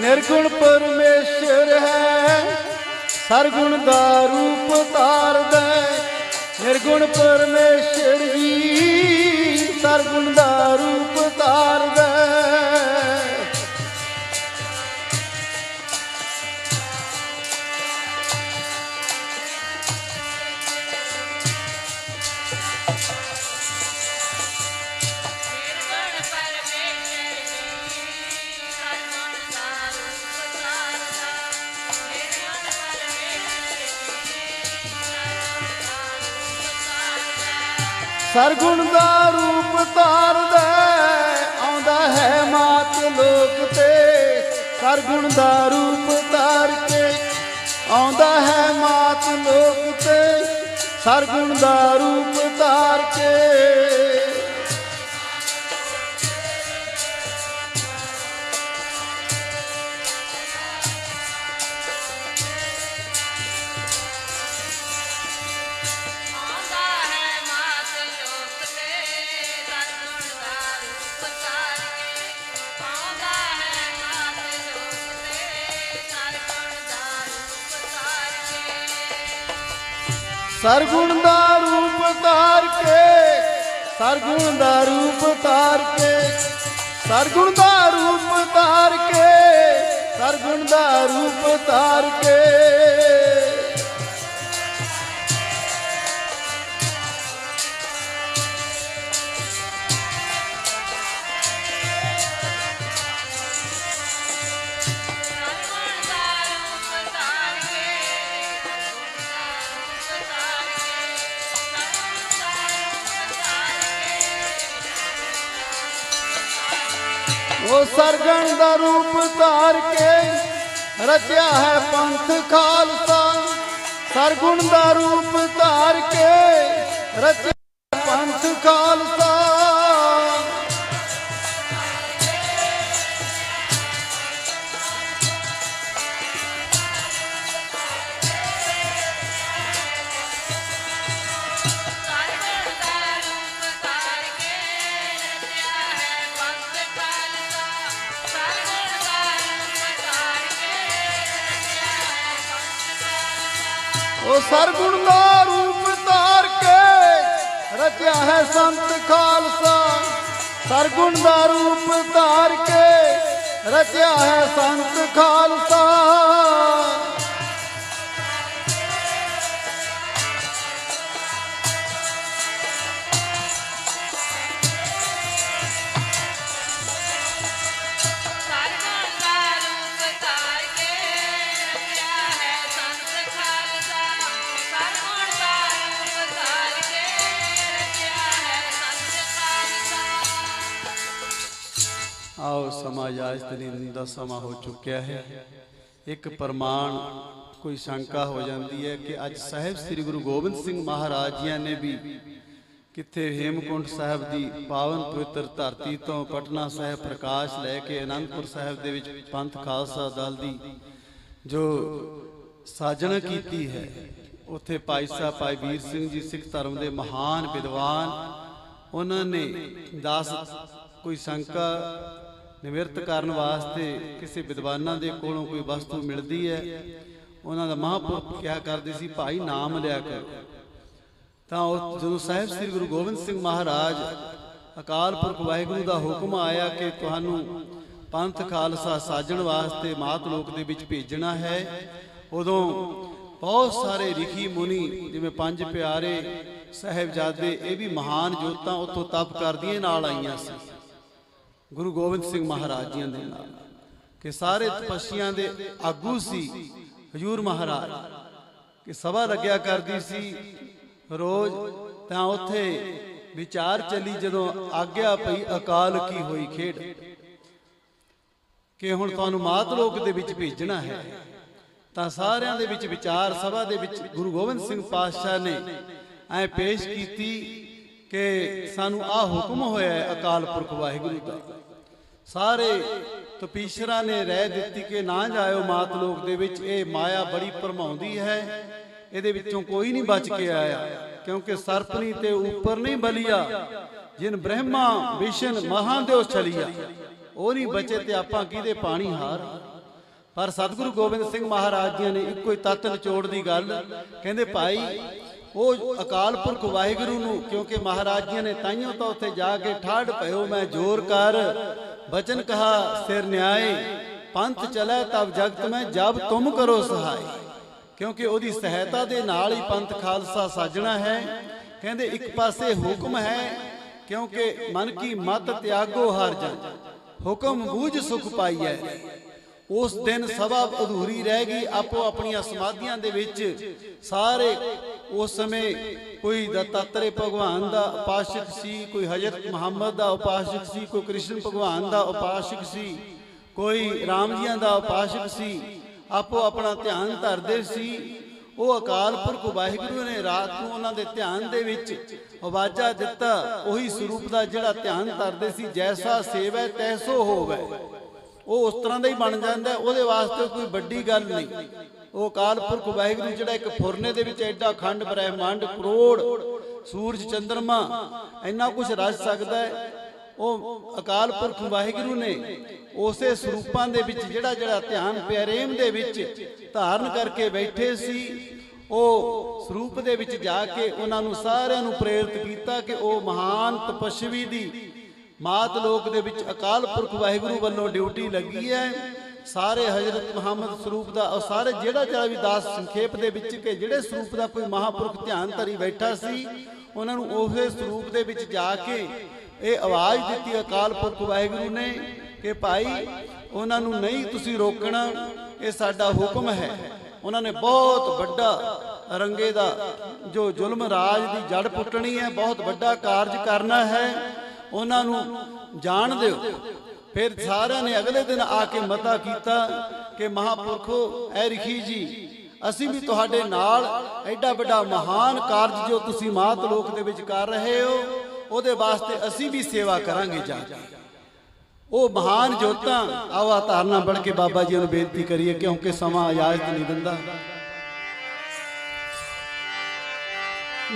ਨਿਰਗੁਣ ਪਰਮੇਸ਼ਰ ਹੈ। ਸਰਗੁਣ ਦਾ ਰੂਪ ਧਾਰਦਾ ਨਿਰਗੁਣ ਪਰਮੇਸ਼ਰ ਜੀ ਸਰਗੁਣ ਦਾ ਸਰਗੁਣ ਦਾ ਰੂਪ ਧਾਰਦਾ ਆਉਂਦਾ ਹੈ ਮਾਤ ਲੋਕ ਤੇ। ਸਰਗੁਣ ਦਾ ਰੂਪ ਧਾਰ ਕੇ ਆਉਂਦਾ ਹੈ ਮਾਤ ਲੋਕ ਤੇ। ਸਰਗੁਣ ਦਾ ਰੂਪ ਧਾਰ ਕੇ ਸਰਗੁਣ ਦਾ ਰੂਪ ਧਾਰ ਕੇ, ਸਰਗੁਣ ਦਾ ਰੂਪ ਧਾਰ ਕੇ, ਸਰਗੁਣ ਦਾ ਰੂਪ ਧਾਰ ਕੇ, ਸਰਗੁਣ ਦਾ ਰੂਪ ਧਾਰ ਕੇ ਉਹ ਸਰਗਣ ਦਾ ਰੂਪ ਧਾਰ ਕੇ ਰਚਿਆ ਹੈ ਪੰਥ ਖਾਲਸਾ। ਸਰਗੁਣ ਦਾ ਰੂਪ ਧਾਰ ਕੇ ਰਚਿਆ ਪੰਥ ਖਾਲਸਾ। ਉਹ ਸਰਗੁਣ ਦਾ ਰੂਪ ਧਾਰ ਕੇ ਰਚਿਆ ਹੈ ਸੰਤ ਖਾਲਸਾ। ਸਰਗੁਣ ਦਾ ਰੂਪ ਧਾਰ ਕੇ ਰਚਿਆ ਹੈ ਸੰਤ ਖਾਲਸਾ। ਸਮਾਂ ਸਮਾਜ ਅੱਜ ਦਾ ਸਮਾਂ ਹੋ ਚੁੱਕਿਆ ਹੈ। ਇੱਕ ਪ੍ਰਮਾਣ ਕੋਈ ਸ਼ੰਕਾ ਹੋ ਜਾਂਦੀ ਹੈ ਕਿ ਅੱਜ ਸਾਹਿਬ ਸ੍ਰੀ ਗੁਰੂ ਗੋਬਿੰਦ ਸਿੰਘ ਮਹਾਰਾਜ ਜੀਆਂ ਨੇ ਵੀ ਕਿੱਥੇ ਹੇਮਕੁੰਟ ਸਾਹਿਬ ਦੀ ਪਾਵਨ ਪਵਿੱਤਰ ਧਰਤੀ ਤੋਂ ਪਟਨਾ ਸਾਹਿਬ ਪ੍ਰਕਾਸ਼ ਲੈ ਕੇ ਅਨੰਦਪੁਰ ਸਾਹਿਬ ਦੇ ਵਿੱਚ ਪੰਥ ਖਾਲਸਾ ਦਲ ਦੀ ਜੋ ਸਾਜਣਾ ਕੀਤੀ ਹੈ, ਉੱਥੇ ਭਾਈ ਸਾਹਿਬ ਭਾਈ ਵੀਰ ਸਿੰਘ ਜੀ, ਸਿੱਖ ਧਰਮ ਦੇ ਮਹਾਨ ਵਿਦਵਾਨ, ਉਹਨਾਂ ਨੇ ਦਾਸ ਕੋਈ ਸ਼ੰਕਾ ਨਿਵਰਤ ਕਰਨ ਵਾਸਤੇ ਕਿਸੇ ਵਿਦਵਾਨਾਂ ਦੇ ਕੋਲੋਂ ਕੋਈ ਵਸਤੂ ਮਿਲਦੀ ਹੈ? ਉਹਨਾਂ ਦਾ ਮਹਾਂਪੁਰਖ ਕਿਹਾ ਕਰਦੇ ਸੀ? ਭਾਈ ਨਾਮ ਲਿਆ ਕਰ। ਤਾਂ ਉਹ ਜਦੋਂ ਸਾਹਿਬ ਸ੍ਰੀ ਗੁਰੂ ਗੋਬਿੰਦ ਸਿੰਘ ਮਹਾਰਾਜ ਅਕਾਲ ਪੁਰਖ ਵਾਹਿਗੁਰੂ ਦਾ ਹੁਕਮ ਆਇਆ ਕਿ ਤੁਹਾਨੂੰ ਪੰਥ ਖਾਲਸਾ ਸਾਜਣ ਵਾਸਤੇ ਮਾਤ ਲੋਕ ਦੇ ਵਿੱਚ ਭੇਜਣਾ ਹੈ, ਉਦੋਂ ਬਹੁਤ ਸਾਰੇ ਰਿਖੀ ਮੁਨੀ, ਜਿਵੇਂ ਪੰਜ ਪਿਆਰੇ ਸਾਹਿਬਜ਼ਾਦੇ, ਇਹ ਵੀ ਮਹਾਨ ਜੋਤਾਂ ਉੱਥੋਂ ਤਪ ਕਰਦੀਆਂ ਨਾਲ ਆਈਆਂ ਸੀ। ਗੁਰੂ ਗੋਬਿੰਦ ਸਿੰਘ ਮਹਾਰਾਜ ਜੀਆਂ ਦੇ ਨਾਲ, ਕਿ ਸਾਰੇ ਤਪਸ਼ੀਆਂ ਦੇ ਆਗੂ ਸੀ ਹਜੂਰ ਮਹਾਰਾਜ, ਕਿ ਸਭਾ ਲੱਗਿਆ ਕਰਦੀ ਸੀ ਰੋਜ਼, ਤਾਂ ਉੱਥੇ ਵਿਚਾਰ ਚੱਲੀ ਜਦੋਂ ਆਗਿਆ ਪਈ ਅਕਾਲ ਕੀ ਹੋਈ ਖੇਡ, ਕਿ ਹੁਣ ਤੁਹਾਨੂੰ ਮਾਤ ਲੋਕ ਦੇ ਵਿੱਚ ਭੇਜਣਾ ਹੈ। ਤਾਂ ਸਾਰਿਆਂ ਦੇ ਵਿੱਚ ਵਿਚਾਰ, ਸਭਾ ਦੇ ਵਿੱਚ ਗੁਰੂ ਗੋਬਿੰਦ ਸਿੰਘ ਪਾਤਸ਼ਾਹ ਨੇ ਐ ਪੇਸ਼ ਕੀਤੀ ਕਿ ਸਾਨੂੰ ਆ ਹੁਕਮ ਹੋਇਆ ਹੈ ਅਕਾਲ ਪੁਰਖ ਵਾਹਿਗੁਰੂ ਦਾ। ਸਾਰੇ ਤਪੀਸ਼ਰਾਂ ਨੇ ਰਹਿ ਦਿੱਤੀ ਕਿ ਨਾ ਜਾਇਓ ਮਾਤ ਲੋਕ ਦੇ ਵਿੱਚ, ਇਹ ਮਾਇਆ ਬੜੀ ਭਰਮਾਉਂਦੀ ਹੈ। ਇਹਦੇ ਵਿੱਚੋਂ ਕੋਈ ਨਹੀਂ ਬਚ ਕੇ ਆਇਆ, ਕਿਉਂਕਿ ਸਰਪਨੀ ਤੇ ਉੱਪਰ ਨਹੀਂ ਬਲੀਆ। ਜਿਨ ਬ੍ਰਹਮਾ ਵਿਸ਼ਨ ਮਹਾਦੇਵ ਚਲੀਆ। ਉਹ ਨਹੀਂ ਬਚੇ ਤੇ ਆਪਾਂ ਕਿਹਦੇ ਪਾਣੀ ਹਾਰ? ਪਰ ਸਤਿਗੁਰੂ ਗੋਬਿੰਦ ਸਿੰਘ ਮਹਾਰਾਜ ਜੀ ਨੇ ਇੱਕੋ ਹੀ ਤੱਤ ਨਿਚੋੜ ਦੀ ਗੱਲ। ਕਹਿੰਦੇ, ਭਾਈ ਉਹ ਅਕਾਲ ਪੁਰਖ ਵਾਹਿਗੁਰੂ ਨੂੰ, ਕਿਉਂਕਿ ਮਹਾਰਾਜ ਜੀ ਨੇ ਤਾਈਓ ਤਾਂ ਉੱਥੇ ਜਾ ਕੇ ਠਾੜ ਭਇਓ, ਮੈਂ ਜੋਰ ਕਰ, ਬਚਨ ਕਹਾ, ਸਿਰ ਨਿਆਏ, ਪੰਥ ਚਲੇ ਤਬ ਜਗਤ ਮੈਂ, ਜਬ ਤੁਮ ਕਰੋ ਸਹਾਈ। ਕਿਉਂਕਿ ਉਹਦੀ ਸਹਾਇਤਾ ਦੇ ਨਾਲ ਹੀ ਪੰਥ ਖਾਲਸਾ ਸਾਜਣਾ ਹੈ। ਕਹਿੰਦੇ ਇੱਕ ਪਾਸੇ ਹੁਕਮ ਹੈ, ਕਿਉਂਕਿ ਮਨ ਕੀ ਮਤ ਤਿਆਗੋ ਹਰ ਜਨ। ਹੁਕਮ ਬੂਝ ਸੁਖ ਪਾਈਐ। ਉਸ ਦਿਨ ਸਭਾ ਅਧੂਰੀ ਰਹਿ ਗਈ, ਆਪੋ ਆਪਣੀਆਂ ਸਮਾਧੀਆਂ ਦੇ ਵਿੱਚ ਸਾਰੇ ਉਸ ਸਮੇਂ ਕੋਈ ਦਤਾਤਰੇ ਭਗਵਾਨ ਦਾ ਉਪਾਸ਼ਕ ਸੀ, ਕੋਈ ਹਜ਼ਰਤ ਮੁਹੰਮਦ ਦਾ ਉਪਾਸ਼ਕ ਸੀ, ਕੋਈ ਕ੍ਰਿਸ਼ਨ ਭਗਵਾਨ ਦਾ ਉਪਾਸ਼ਕ ਸੀ, ਕੋਈ ਰਾਮ ਜੀਆਂ ਦਾ ਉਪਾਸ਼ਕ ਸੀ, ਆਪੋ ਆਪਣਾ ਧਿਆਨ ਧਰਦੇ ਸੀ। ਉਹ ਅਕਾਲ ਪੁਰਖ ਵਾਹਿਗੁਰੂ ਨੇ ਰਾਤ ਨੂੰ ਉਹਨਾਂ ਦੇ ਧਿਆਨ ਦੇ ਵਿੱਚ ਆਵਾਜ਼ਾ ਦਿੱਤਾ, ਉਹੀ ਸਰੂਪ ਦਾ ਜਿਹੜਾ ਧਿਆਨ ਧਰਦੇ ਸੀ, ਜੈਸਾ ਸੇਵੈ ਤੈਸੋ ਹੋਵੇ। ਉਹ ਉਸ ਤਰ੍ਹਾਂ ਦਾ ਹੀ ਬਣ ਜਾਂਦਾ, ਉਹਦੇ ਵਾਸਤੇ ਕੋਈ ਵੱਡੀ ਗੱਲ ਨਹੀਂ। ਉਹ ਅਕਾਲ ਪੁਰਖ ਵਾਹਿਗੁਰੂ ਜਿਹੜਾ ਇੱਕ ਫੁਰਨੇ ਦੇ ਵਿੱਚ ਐਡਾ ਖੰਡ, ਬ੍ਰਹਿਮੰਡ, ਕਰੋੜ, ਸੂਰਜ, ਚੰਦਰਮਾ, ਇੰਨਾ ਕੁਝ ਰਚ ਸਕਦਾ ਹੈ। ਉਹ ਅਕਾਲ ਪੁਰਖ ਵਾਹਿਗੁਰੂ ਨੇ ਉਸੇ ਸਰੂਪਾਂ ਦੇ ਵਿੱਚ ਜਿਹੜਾ ਜਿਹੜਾ ਧਿਆਨ ਪਿਆਰੇਮ ਦੇ ਵਿੱਚ ਧਾਰਨ ਕਰਕੇ ਬੈਠੇ ਸੀ, ਉਹ ਸਰੂਪ ਦੇ ਵਿੱਚ ਜਾ ਕੇ ਉਹਨਾਂ ਨੂੰ ਸਾਰਿਆਂ ਨੂੰ ਪ੍ਰੇਰਿਤ ਕੀਤਾ ਕਿ ਉਹ ਮਹਾਨ ਤਪਸਵੀ ਦੀ ਮਾਤ ਲੋਕ ਦੇ ਵਿੱਚ ਅਕਾਲ ਪੁਰਖ ਵਾਹਿਗੁਰੂ ਵੱਲੋਂ ਡਿਊਟੀ ਲੱਗੀ ਹੈ। ਸਾਰੇ ਹਜ਼ਰਤ ਮੁਹੰਮਦ ਸਰੂਪ ਦਾ ਉਹ ਸਾਰੇ ਜਿਹੜਾ ਜਿਹੜਾ ਵੀ ਦਾਸ ਸੰਖੇਪ ਦੇ ਵਿੱਚ ਕਿ ਜਿਹੜੇ ਸਰੂਪ ਦਾ ਕੋਈ ਮਹਾਪੁਰਖ ਧਿਆਨ ਧਰੀ ਬੈਠਾ ਸੀ, ਉਹਨਾਂ ਨੂੰ ਉਸੇ ਸਰੂਪ ਦੇ ਵਿੱਚ ਜਾ ਕੇ ਇਹ ਆਵਾਜ਼ ਦਿੱਤੀ ਅਕਾਲ ਪੁਰਖ ਵਾਹਿਗੁਰੂ ਨੇ ਕਿ ਭਾਈ, ਉਹਨਾਂ ਨੂੰ ਨਹੀਂ ਤੁਸੀਂ ਰੋਕਣਾ, ਇਹ ਸਾਡਾ ਹੁਕਮ ਹੈ। ਉਹਨਾਂ ਨੇ ਬਹੁਤ ਵੱਡਾ ਰੰਗੇ ਦਾ ਜੋ ਜ਼ੁਲਮ ਰਾਜ ਦੀ ਜੜ ਪੁੱਟਣੀ ਹੈ, ਬਹੁਤ ਵੱਡਾ ਕਾਰਜ ਕਰਨਾ ਹੈ। ਉਹਨਾਂ ਨੂੰ ਜਾਣ ਦਿਓ। ਫਿਰ ਸਾਰਿਆਂ ਨੇ ਅਗਲੇ ਦਿਨ ਆ ਕੇ ਮਤਾ ਕੀਤਾ ਕਿ ਮਹਾਪੁਰਖੋ, ਐ ਰਿਖੀ ਜੀ, ਅਸੀਂ ਵੀ ਤੁਹਾਡੇ ਨਾਲ ਐਡਾ ਵੱਡਾ ਮਹਾਨ ਕਾਰਜ ਜੋ ਤੁਸੀਂ ਮਾਤ ਲੋਕ ਦੇ ਵਿੱਚ ਕਰ ਰਹੇ ਹੋ, ਉਹਦੇ ਵਾਸਤੇ ਅਸੀਂ ਵੀ ਸੇਵਾ ਕਰਾਂਗੇ ਜਾ ਕੇ। ਉਹ ਮਹਾਨ ਜੋਤਾਂ ਆਵਾ ਧਾਰਨਾ ਬਣ ਕੇ ਬਾਬਾ ਜੀ ਨੂੰ ਬੇਨਤੀ ਕਰੀਏ, ਕਿਉਂਕਿ ਸਮਾਂ ਇਜਾਜ਼ਤ ਨਹੀਂ ਦਿੰਦਾ।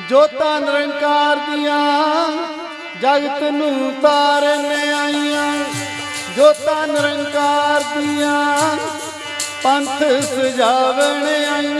ਜੋਤਾਂ ਨਿਰੰਕਾਰ ਦੀਆਂ ਜਗਤ ਨੂੰ ਤਾਰਨ ਆਈਆਂ ਜੋਤਾਂ ਨਿਰੰਕਾਰ ਦੀਆਂ ਪੰਥ ਸਜਾਵਣ ਆਈਆਂ।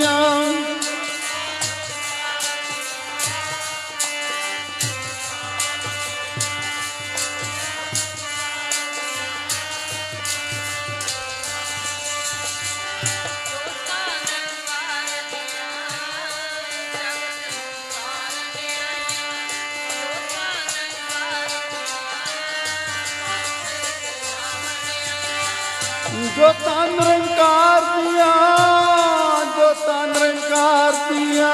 ਦੀਆਂ ਜੋਤਾਂ ਨਿਰੰਕਾਰ ਦੀਆਂ ਜੋਤਾਂ ਨਿਰੰਕਾਰ ਦੀਆਂ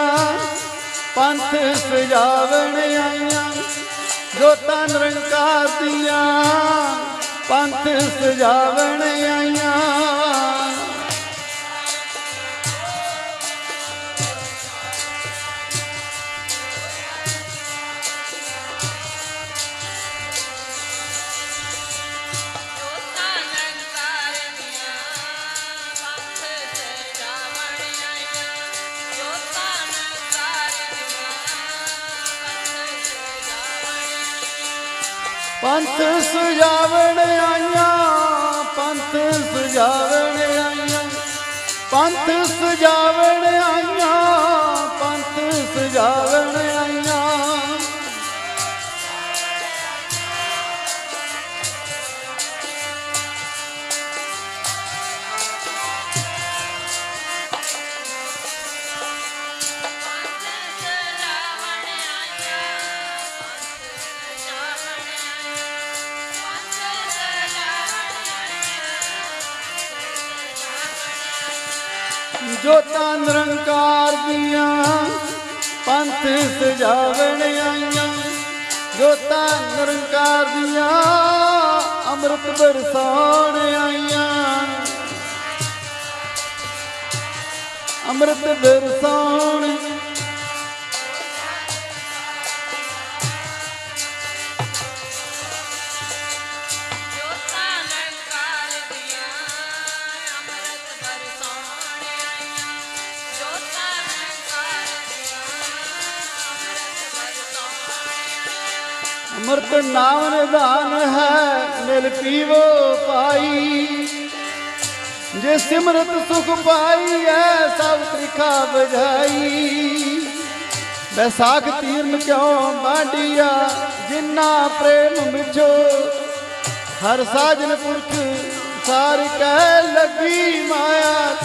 ਪੰਥ ਸਜਾਵਣ ਆਈਆਂ ਜੋਤਾਂ ਨਿਰੰਕਾਰ ਦੀਆਂ ਪੰਥ ਸਜਾਵਣ ਆਈਆਂ ਪੰਥ ਸਜਾਵਣ ਆਈਆਂ ਪੰਥ ਸਜਾਵਣ ਜੋਤਾਂ ਨਿਰੰਕਾਰ ਦੀਆਂ ਪੰਥ ਸਜਾਵਣ ਆਈਆਂ। ਜੋਤਾਂ ਨਿਰੰਕਾਰ ਦੀਆਂ ਅੰਮ੍ਰਿਤ ਬਰਸਾਉਣ ਆਈਆਂ। ਅੰਮ੍ਰਿਤ ਬਰਸਾਉਣ ਮਿਲ ਪੀਵੋ ਪਾਈ ਜੇ ਸਿਮਰਤ ਸੁਖ ਪਾਈ ਐ, ਸਭ ਤ੍ਰਿਖਾ ਬਜਾਈ ਬੈਸਾਖ ਤੀਰਨ ਕਿਉਂ ਬਾਡੀਆ ਜਿੰਨਾ ਪ੍ਰੇਮ ਮਿਛੋ ਹਰ ਸਾਜਨ ਪੁਰਖ ਸਾਰ ਕਹਿ ਲੱਗੀ ਮਾਇਆ।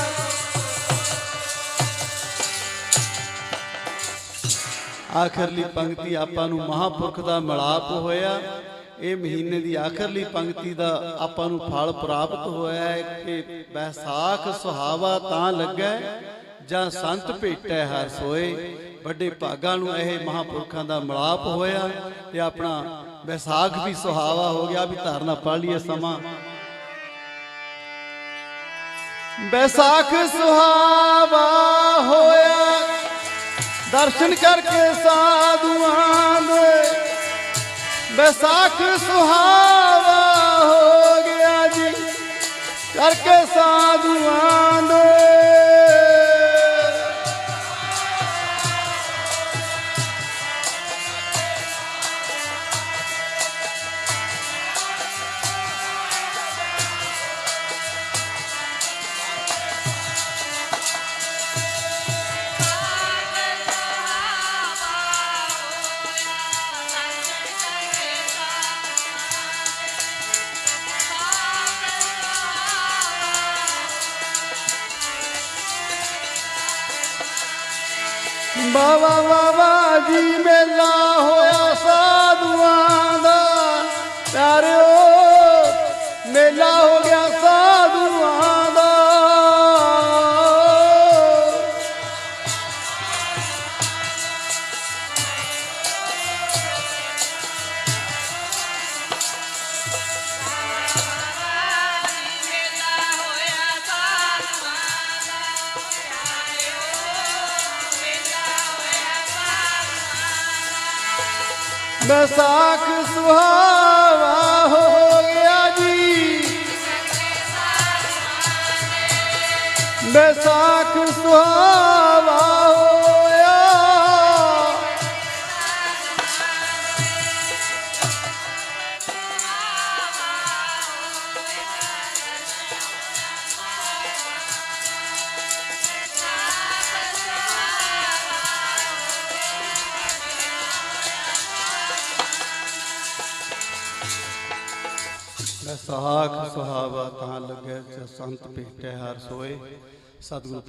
ਆਖਰਲੀ ਪੰਕਤੀ ਆਪਾਂ ਨੂੰ ਮਹਾਪੁਰਖ ਦਾ ਮਿਲਾਪ ਹੋਇਆ। ਇਹ ਮਹੀਨੇ ਦੀ ਆਖਰਲੀ ਪੰਕਤੀ ਦਾ ਆਪਾਂ ਨੂੰ ਫਲ ਪ੍ਰਾਪਤ ਹੋਇਆ ਹੈ ਕਿ ਬੈਸਾਖ ਸੁਹਾਵਾ ਤਾਂ ਲੱਗਾ ਜਾਂ ਸੰਤ ਭੇਟੈ ਹਰ ਸੋਏ। ਵੱਡੇ ਭਾਗਾਂ ਨੂੰ ਇਹ ਮਹਾਪੁਰਖਾਂ ਦਾ ਮਿਲਾਪ ਹੋਇਆ ਤੇ ਆਪਣਾ ਬੈਸਾਖ ਵੀ ਸੁਹਾਵਾ ਹੋ ਗਿਆ, ਵੀ ਧਾਰਨਾ ਪੜ ਲਈਏ ਸਮਾਂ। ਬੈਸਾਖ ਸੁਹਾਵਾ ਹੋਇਆ, ਦਰਸ਼ਨ ਕਰਕੇ ਸਾਧੂਆਂ ਬੈਸਾਖ ਸੁਹਾਵਾ ਹੋ ਗਿਆ ਜੀ। ਕਰਕੇ ਸਾਧੂਆਂ ਦੇ ਬਾਵਾ ਜੀ ਮੇਲਾ ਹੋਇਆ ਬੈਸਾਖ ਸੁਹਾਵਾ ਹੋ ਗਿਆ ਜੀ। ਬੈਸਾਖ ਸੁਹਾਵਾ ਬੈਸਾਖ ਸੁਹਾਵਾ ਤਾਂ ਲੱਗੇ ਸੰਤ ਭੇਟੇ ਹਰ ਸੋਏ। ਸਤਿਗੁਰ